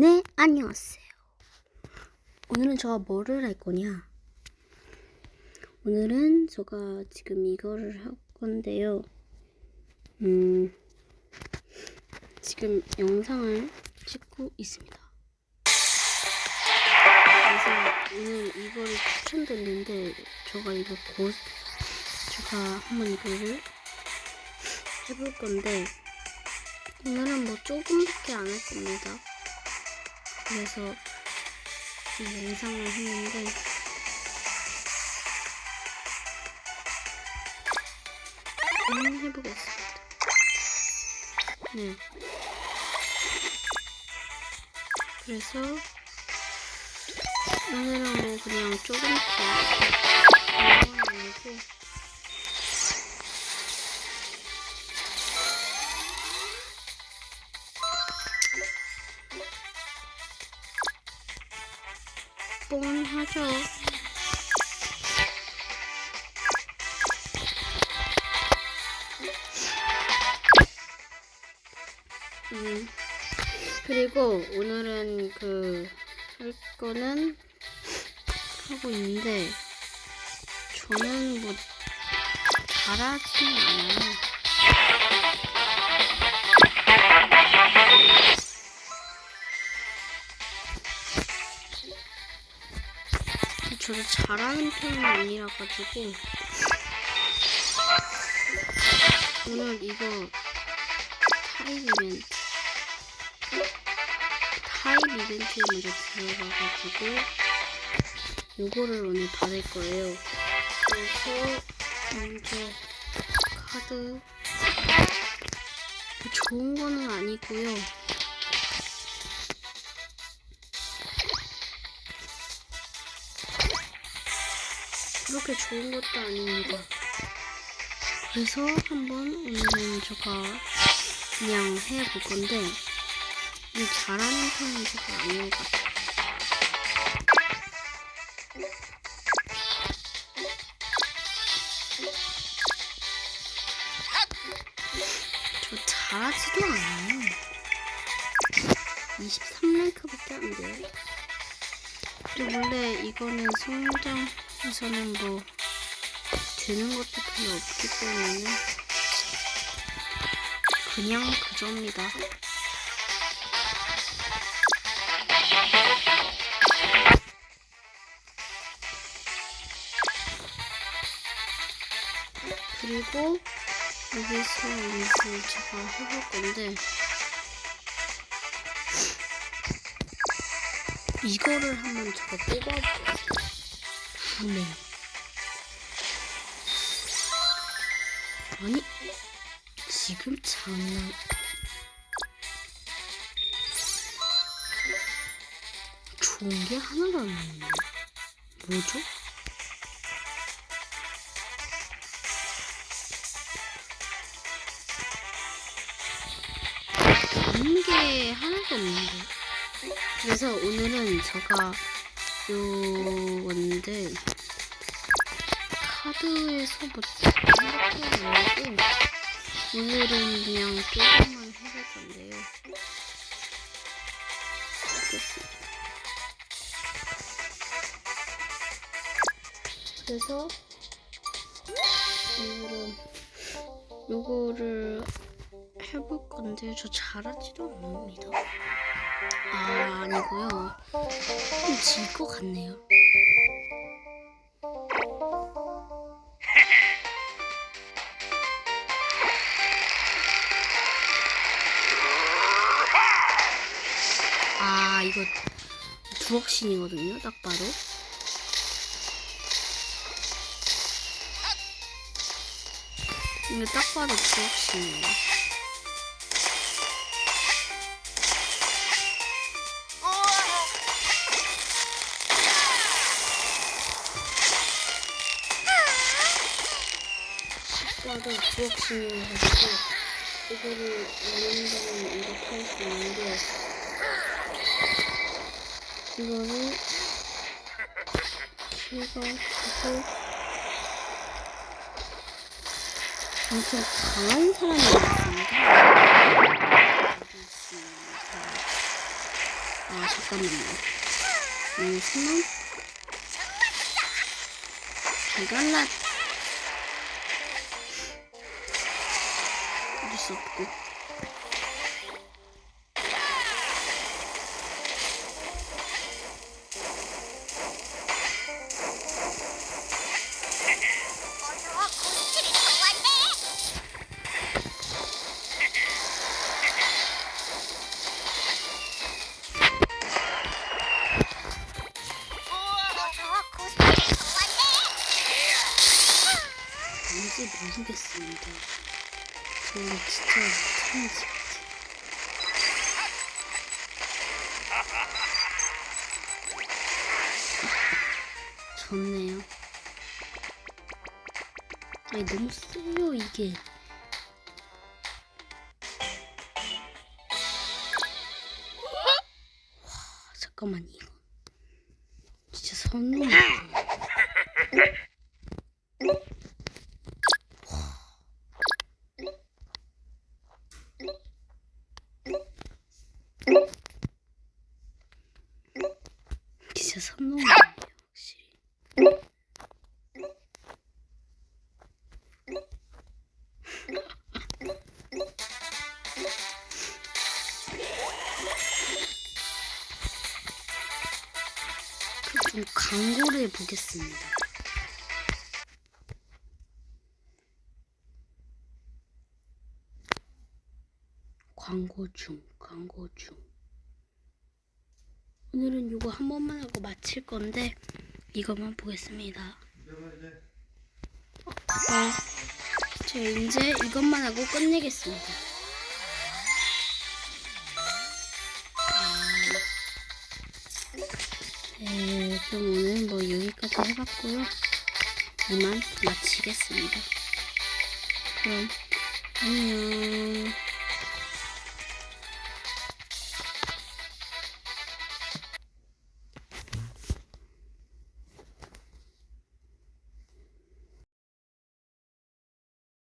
네, 안녕하세요. 오늘은 제가 뭐를 할 거냐? 오늘은 제가 지금 이거를 할 건데요. 음, 지금 영상을 찍고 있습니다. 그래서 오늘 이거를 추천드리는데, 제가 이거 곧, 제가 한번 이거를 해볼 건데, 오늘은 뭐 조금밖에 안 할 겁니다. 그래서 이 영상을 했는데 한번 해보겠습니다. 네. 그래서 오늘은 뭐 그냥 조금 더 아니고 뻔하죠. 음. 그리고 오늘은 그 할 거는 하고 있는데 저는 뭐 잘하지는 않아요. 저도 잘하는 편은 아니라 가지고 오늘 이거 타입 이벤트 타입 이벤트에 먼저 들어가가지고 요거를 오늘 받을 거예요. 그래서 먼저 카드 좋은 거는 아니고요. 그렇게 좋은 것도 아닙니다. 그래서 한번 오늘은 제가 그냥 해볼 건데 이 잘하는 편은 제가 아닌 것 같아요. 저 잘하지도 않아요. 23랭크밖에 안 돼요. 그리고 원래 이거는 성장 에서는 뭐 되는 것도 별로 없기 때문에 그냥 그저입니다. 그리고 여기서 이제 제가 해볼 건데 이거를 한번 제가 뽑아볼게요. 네. 아니, 지금 장난. 좋은 게 하나도 안 나오네. 뭐죠? 좋은 게 하나도 없는데. 그래서 오늘은 제가 요 건데 카드에서 뭐 아니고 오늘은 그냥 조금만 해볼 건데요. 그래서 오늘은 요거를 해볼 건데 저 잘하지도 않습니다. 아 아니고요. 질 것 같네요. 아 이거 두억신이거든요. 딱 봐도. 이거 딱 봐도 두억신이에요. 봐도 두억신이어가지고 이거를 원한다면 이렇게 할 수 있는데 이거를 해가지고 엄청 강한 사람이 있습니다. 아 잠깐만요. 너무 손놈? 이갈라 좋아해. 뭔지 모르겠습니다. 저는 진짜 못하는지. 좋네요. 아니 너무 세요 이게. 와 잠깐만 이거 진짜 선놈. 진짜 선놈이에요 확실히. 그럼 광고를 해보겠습니다. 광고 중, 광고 중. 오늘은 이거 한 번만 하고 마칠 건데 이것만 보겠습니다. 어, 저 이제 이것만 하고 끝내겠습니다. 아, 네, 그럼 오늘 뭐 여기까지 해봤고요. 이만 마치겠습니다. 그럼 안녕.